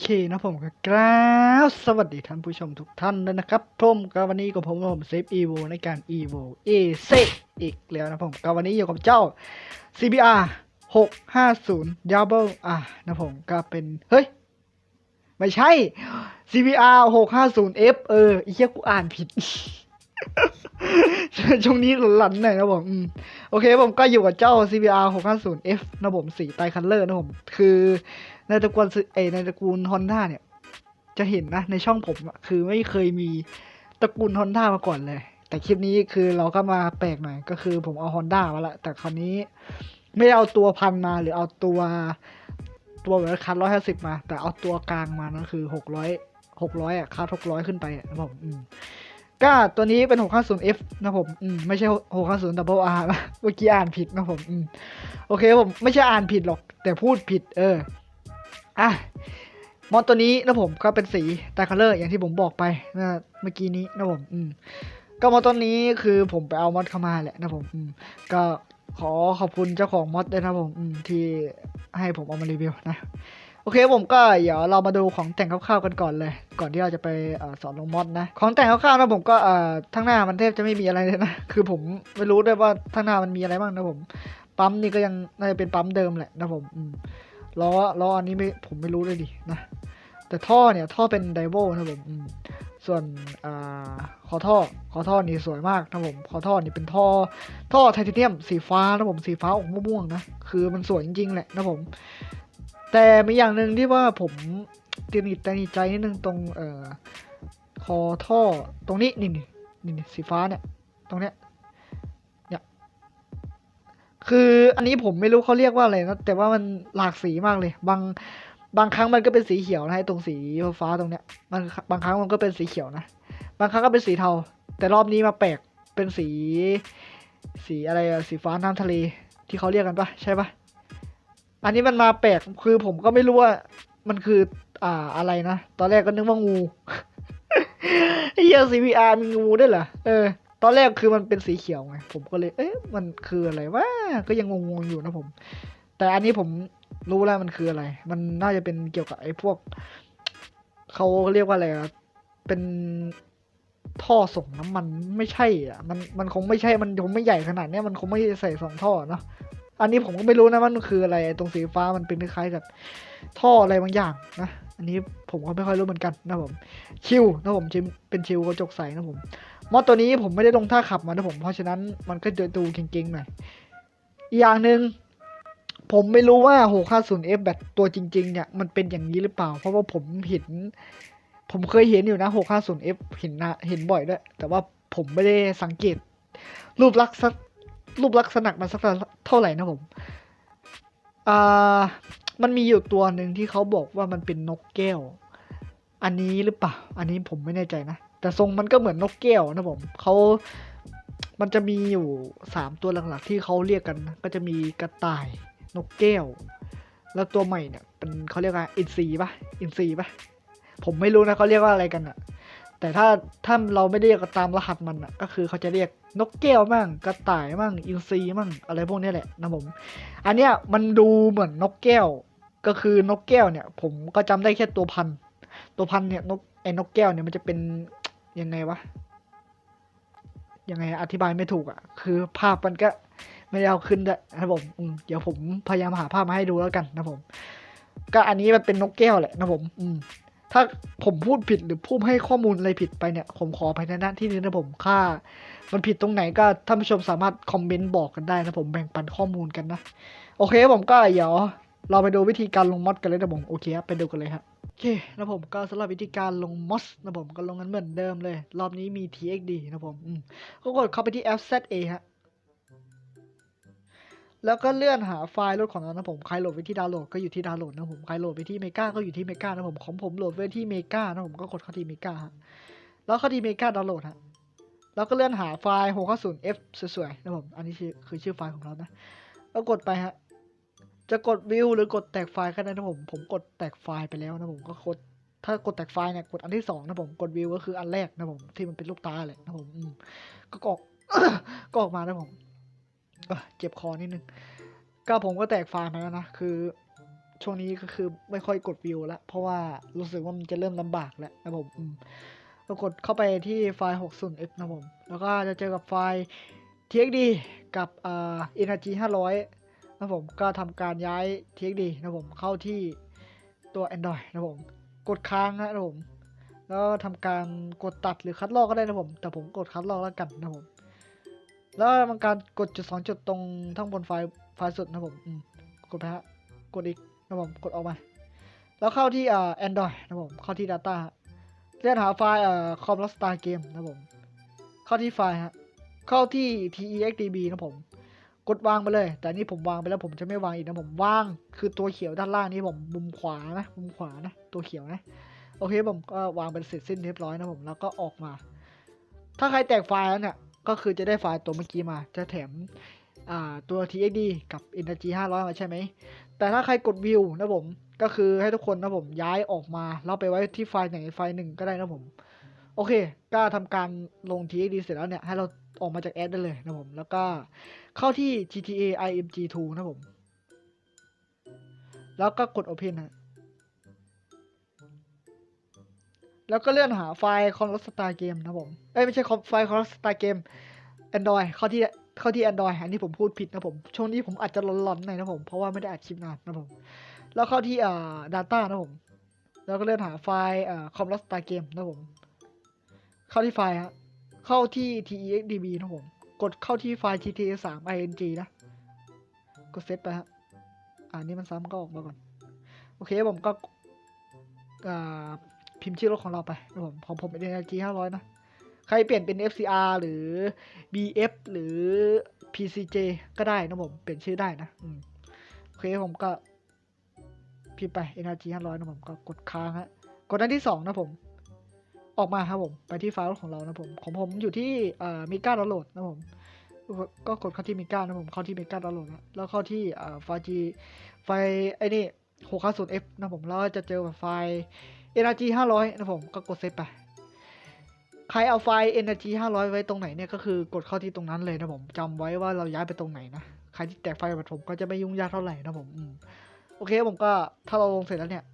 เคนะผมก็กราบสวัสดีท่านผู้ชมทุกท่านด้วยนะครับผมก็วันนี้กับผมผมเซฟอีโวในการอีโวเอเซอีกแล้วนะผมก็วันนี้อยู่กับเจ้า CBR 650 Double R นะผมก็เป็น เฮ้ย ไม่ใช่ CBR 650F เออไอ้เหี้ยกูอ่านผิด ช่วงนี้หลันหน่อยนะผมโอเคผมก็อยู่กับเจ้า CBR 650F นะผมสีไตคัลเลอร์นะผม คือในตระกูลเอในตระกูล Honda เนี่ย จะเห็นนะ ในช่องผมคือไม่เคยมีตระกูล Honda มาก่อนเลย แต่คลิปนี้คือเราก็มาแปลกหน่อย ก็คือผมเอา Honda มาละแต่คราวนี้ไม่ได้เอาตัวพันมาหรือเอาตัวตัวแบบคันร้อยห้าสิบมา แต่เอาตัวกลางมานะคือหกร้อยหกร้อยอะคัดหกร้อยขึ้นไปอะนะผมอืม ก็ตัวนี้เป็น 650F นะผมอืมไม่ใช่ 650 Double R นะเมื่อกี้อ่านผิดนะผมอืมโอเคผมไม่ใช่อ่านผิดหรอก แต่พูดผิด เออ อะ มอดตัวนี้นะผมก็เป็นสีตาคัลเลอร์อย่างที่ผมบอกไปนะเมื่อกี้นี้นะผมอืมก็มอดตัวนี้คือผมไปเอามอดเข้ามาแหละนะผมอืมก็ขอขอบคุณเจ้าของมอดด้วยนะผมอืมที่ให้ผมเอามารีวิวนะ โอเคผมก็เดี๋ยวเรามาดูของแต่งคร่าวๆกันก่อนเลย ก่อนที่เราจะไปอสอนลงมอดนะ ของแต่งคร่าวๆนะผมก็ทั้งหน้ามันแทบจะไม่มีอะไรเลยนะ คือผมไม่รู้ด้วยว่าทั้งหน้ามันมีอะไรบ้างนะผม ปั๊มนี่ก็ยังน่าจะเป็นปั๊มเดิมแหละนะผมล้อล้ออันนี้ไม่ผมไม่รู้เลยดินะ แต่ท่อเนี่ยท่อเป็นไดโวนะผมส่วนอ่าคอท่อคอท่อนี่สวยมากนะผมคอท่อนี่เป็นท่อ ท่อไทเทเนียมสีฟ้านะผมสีฟ้าออกม่วงๆนะ คือมันสวยจริงๆแหละนะผม แต่มีอย่างหนึ่งที่ว่าผมติดนิดใจใจนิดนึงตรงเอ่อคอท่อตรงนี้นี่นี่นี่สีฟ้าเนี่ย ตรงเนี้ยเนี่ยคืออันนี้ผมไม่รู้เขาเรียกว่าอะไรนะแต่ว่ามันหลากสีมากเลย บางบางครั้งมันก็เป็นสีเขียวนะตรงสีฟ้าตรงเนี้ยมันบางครั้งมันก็เป็นสีเขียวนะบางครั้งก็เป็นสีเทา แต่รอบนี้มาแปลกเป็นสี สีอะไรสีฟ้าน้ำทะเลที่เขาเรียกกันปะใช่ปะ อันนี้มันมาแปลกคือผมก็ไม่รู้ว่า มันคือ อ่าอะไรนะ ตอนแรกก็นึกว่างูไอ้เหี้ย CPR มีงูด้วยเหรอเออตอนแรกคือมันเป็นสีเขียวไง ผมก็เลย เอ๊ะ มันคืออะไรวะ ก็ยังงงๆอยู่นะผม แต่อันนี้ผมรู้แล้วมันคืออะไร มันน่าจะเป็นเกี่ยวกับไอ้พวก เขาเรียกว่าอะไรอะเป็นท่อส่งน้ำมันไม่ใช่อะ มันมันคงไม่ใช่ มันคงไม่ใหญ่ขนาดเนี้ย มันคงไม่ใส่สองท่อเนาะ อันนี้ผมก็ไม่รู้นะว่ามันคืออะไรตรงสีฟ้ามันเป็นคล้ายๆกับท่ออะไรบางอย่างนะ อันนี้ผมก็ไม่ค่อยรู้เหมือนกันนะผม ชิวนะผมเป็นชิวกระจกใสนะผมมอตัวนี้ผมไม่ได้ลงท่าขับมานะผม เพราะฉะนั้นมันก็จะดูเก่งๆหน่อยอีกอย่างหนึ่งผมไม่รู้ว่า 650F แบบตัวจริง ๆ เนี่ย มันเป็นอย่างนี้หรือเปล่า เพราะว่าผมเห็น ผมเคยเห็นอยู่นะ 650F เห็นนะเห็นบ่อยด้วย แต่ว่าผมไม่ได้สังเกต รูปลักษณ์สัก รูปลักษณะมันสักเท่าไหร่นะผมอ่ามันมีอยู่ตัวหนึ่งที่เขาบอกว่ามันเป็นนกแก้ว อันนี้หรือเปล่า อันนี้ผมไม่แน่ใจนะ แต่ทรงมันก็เหมือนนกแก้วนะผมเขามันจะมีอยู่สามตัวหลักๆที่เขาเรียกกัน ก็จะมีกระต่ายนกแก้ว แล้วตัวใหม่เนี่ยเป็นเขาเรียกว่าอินซีปะอินซีปะผมไม่รู้นะเขาเรียกว่าอะไรกันอะ แต่ถ้าถ้าเราไม่ได้เรียกตามรหัสมันอะก็คือเขาจะเรียกนกแก้วมั่งกระต่ายมั่งอินซีมั่งอะไรพวกนี้แหละนะผม อันเนี้ยมันดูเหมือนนกแก้ว ก็คือนกแก้วเนี่ย ผมก็จำได้แค่ตัวพันตัวพันเนี่ยนกไอ้นกแก้วเนี่ยมันจะเป็นยังไงวะยังไงอธิบายไม่ถูกอะ่ะ คือภาพมันก็ไม่ได้เอาขึ้นด้วยนะผมอืมเดี๋ยวผมพยายามหาภาพมาให้ดูแล้วกันนะผม ก็อันนี้มันเป็นนกแก้วแหละนะผม อืม ถ้าผมพูดผิดหรือพูดให้ข้อมูลอะไรผิดไปเนี่ย ผมขอภัยในหน้าที่นี้นะผมค่า มันผิดตรงไหนก็ท่านผู้ชมสามารถคอมเมนต์บอกกันได้นะผมแบ่งปันข้อมูลกันนะ โอเคผมก็เดี๋ยวเราไปดูวิธีการลงมอดกันเลยนะผมโอเคครับไปดูกันเลยครับโอเคนะผมก็สำหรับวิธีการลงมอสนะผมก็ลงกันเหมือนเดิมเลย รอบนี้มี TXD นะผมอืมก็กดเข้าไปที่ FZA ฮะ แล้วก็เลื่อนหาไฟล์รถของเรานะผมใครโหลดไว้ที่ดาวน์โหลดก็อยู่ที่ดาวน์โหลดนะผมใครโหลดไว้ที่เมกาก็อยู่ที่เมกานะผมของผมโหลดไว้ที่เมกานะผมก็กดเข้าที่เมกาฮะแล้วเข้าที่เมกาดาวน์โหลดฮะแล้วก็เลื่อนหาไฟล์ 650F สวยๆนะผมอันนี้คือคือชื่อไฟล์ของเรานะแล้วกดไปฮะจะกดวิวหรือกดแตกไฟล์ก็ได้นะผมผมกดแตกไฟล์ไปแล้วนะผมก็กดถ้ากดแตกไฟล์เนี่ยกดอันที่สองนะผมกดวิวก็คืออันแรกนะผมที่มันเป็นลูกตาเลยนะผมอืมก็กรอกก็ออกมานะผม เจ็บคอนิดนึง ก็ผมก็แตกไฟล์มาแล้วนะ คือ ช่วงนี้ก็คือไม่ค่อยกดวิวล้วเพราะว่ารู้สึกว่ามันจะเริ่มลำบากแล้วนะผมอืมก็กดเข้าไปที่ไฟล์ 60f นะผม แล้วก็จะเจอกับไฟล์ txd กับเอ่อ energy 500 นะผม ก็ทำการย้าย txd นะผมเข้าที่ตัว android นะผม กดค้างนะผม แล้วทำการกดตัดหรือคัดลอกก็ได้นะผม แต่ผมกดคัดลอกแล้วกันนะผม แล้วทำการกดจุดสองจุดตรงทั้งบนไฟล์ไฟล์สุดนะผมกดไปฮะกดอีกนะผมกดออกมา แล้วเข้าที่อ่า Android นะผมเข้าที่ Data เลื่อนหาไฟล์อ่า Com l o s t a r Game นะผมเข้าที่ไฟล์ฮะเข้าที่ TextDB นะผม กดวางไปเลย แต่นี่ผมวางไปแล้วผมจะไม่วางอีกนะผมวางคือตัวเขียวด้านล่างนี่ผมมุมขวานะมุมขวานะตัวเขียวนะโอเคผมก็วางเป็นเสร็จสิ้นเรียบร้อยนะผมแล้วก็ออกมา ถ้าใครแตกไฟล์แล้วเนี่ย ก็คือจะได้ไฟล์ตัวเมื่อกี้มา จะแถมตัว TXD กับ Energy 500 มาใช่ไหม แต่ถ้าใครกดวิวนะผม ก็คือให้ทุกคนนะผมย้ายออกมา แล้วไปไว้ที่ไฟล์ไหนไฟล์หนึ่งก็ได้นะผม โอเค ก็ทำการลง TXD เสร็จแล้วเนี่ย ให้เราออกมาจากแอดได้เลยนะผม แล้วก็เข้าที่ GTA IMG2 นะผม แล้วก็กด Open นะ แล้วก็เลื่อนหาไฟล์ c o n l o s t a r Game นะผมเอ้ยไม่ใช่ไฟล์ c o n l o s t a r Game Android เข้าที่เข้าที่ Android อันนี้ผมพูดผิดนะผม ช่วงนี้ผมอาจจะหลอนๆหน่อยนะผม เพราะว่าไม่ได้อัดคลิปนานนะผม แล้วเข้าที่อ่า Data นะผม แล้วก็เลื่อนหาไฟล์อ่า c o n l o s t a r Game นะผม เข้าที่ไฟล์ฮะเข้าที่ TextDB นะผม กดเข้าที่ไฟล์ GTA 3 ing นะ กดเซตไปฮะอ่านี่มันซ้ำก็ออกมาก่อน โอเคผมก็อ่า พิมพ์ชื่อรถของเราไปนะผมของผมเป็น Energy 500 นะ ใครเปลี่ยนเป็น FCR หรือ BF หรือ PCJ ก็ได้นะผม เปลี่ยนชื่อได้นะอโอเคผมก็ พิมพ์ไป NRG 500 นะผมก็กดค้างฮะ กดอันที่สองนะผม ออกมาครับผม ไปที่ไฟล์ของเรานะผม ของผมอยู่ที่อ่ามิก้าดาวน์โหลดนะผม ก็กดเข้าที่มิก้านะผม เข้าที่มิก้าดาวน์โหลดนะแล้วเข้าที่อ่าไฟล์ไฟล์ไอ้นี่ 650F นะผม แล้วจะเจอกับไฟล์ Energy 500นะผมก็กดเซฟไปใครเอาไฟล์ Energy 500 ไว้ตรงไหนเนี่ยก็คือกดเข้าที่ตรงนั้นเลยนะผมจำไว้ว่าเราย้ายไปตรงไหนนะใครที่แตกไฟล์แบบผมก็จะไม่ยุ่งยากเท่าไหร่นะผมโอเคผมก็ถ้าเราลงเสร็จแล้วเนี่ย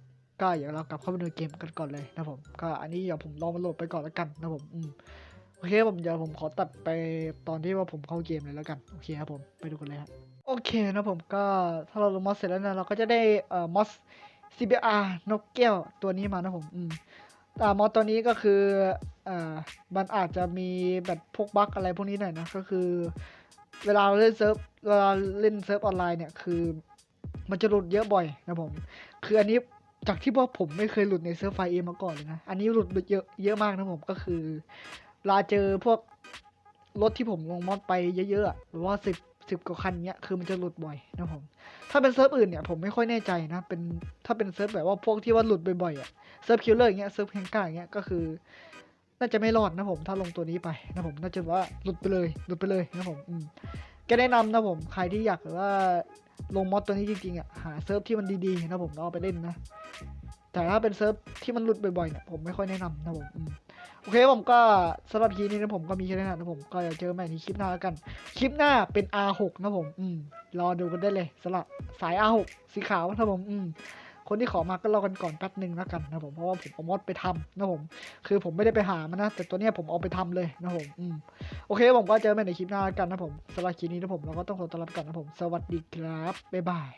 ก็เดี๋ยวเรากลับเข้าไปดูเกมกันก่อนเลยนะผมก็อันนี้เดี๋ยวผมลองมาโหลดไปก่อนแล้วกันนะผมอืมโอเคผมเดี๋ยวผมขอตัดไปตอนที่ว่าผมเข้าเกมเลยแล้วกันโอเคครับผมไปดูกันเลยฮะโอเคนะผมก็ถ้าเราลงมอสเสร็จแล้วนะเราก็จะได้เอ่อมอส CBR นกแก้วตัวนี้มานะผมอืมอ่มอตัวนี้ก็คืออ่ามันอาจจะมีแบบพวกบั๊กอะไรพวกนี้หน่อยนะ ก็คือ เวลาเราเล่นเซิร์ฟเวลาเล่นเซิร์ฟออนไลน์เนี่ยคือ มันจะหลุดเยอะบ่อยนะผม คืออันนี้จากที่ว่าผมไม่เคยหลุดในเซิร์ฟไฟเอมาก่อนเลยนะ อันนี้หลุดเยอะเยอะมากนะผมก็คือเวลาเจอพวกรถที่ผมลงมอดไปเยอะๆหรือว่าสิบ สิบกว่าคันเนี้ยคือมันจะหลุดบ่อยนะผม ถ้าเป็นเซิร์ฟอื่นเนี่ยผมไม่ค่อยแน่ใจนะเป็นถ้าเป็นเซิร์ฟแบบว่าพวกที่ว่าหลุดบ่อยๆอะเซิร์ฟคิลเลอร์อย่างเงี้ยเซิร์ฟแฮงก้าอย่างเงี้ยก็คือ น่าจะไม่รอดนะผม ถ้าลงตัวนี้ไปนะผมน่าจะว่าหลุดไปเลยหลุดไปเลยนะผมอืมก็แนะนำนะผมใครที่อยากว่าลงมอดตัวนี้จริงๆอะหาเซิร์ฟที่มันดีๆนะผมแล้วเอาไปเล่นนะแต่ถ้าเป็นเซิร์ฟที่มันหลุดบ่อยๆเนี่ยผมไม่ค่อยแนะนำนะผมอืม โอเคผมก็สำหรับคลิปนี้นะผมก็มีแค่นี้นะผมก็เดี๋ยวเจอใหม่ในคลิปหน้ากัน คลิปหน้าเป็น R6 นะผม อืมรอดูกันได้เลยสำหรับสาย R6 สีขาวนะผม อืมคนที่ขอมาก็รอกันก่อนแป๊บหนึ่งแล้วกันนะผมเพราะว่าผมเอามอดไปทำนะผม คือผมไม่ได้ไปหามันนะ แต่ตัวเนี้ยผมเอาไปทำเลยนะผมอืมโอเคผมก็เจอกันใหม่ในคลิปหน้ากันนะผมสำหรับคลิปนี้นะผมเราก็ต้องขอต้อนรับกันนะผม สวัสดีครับบ๊ายบาย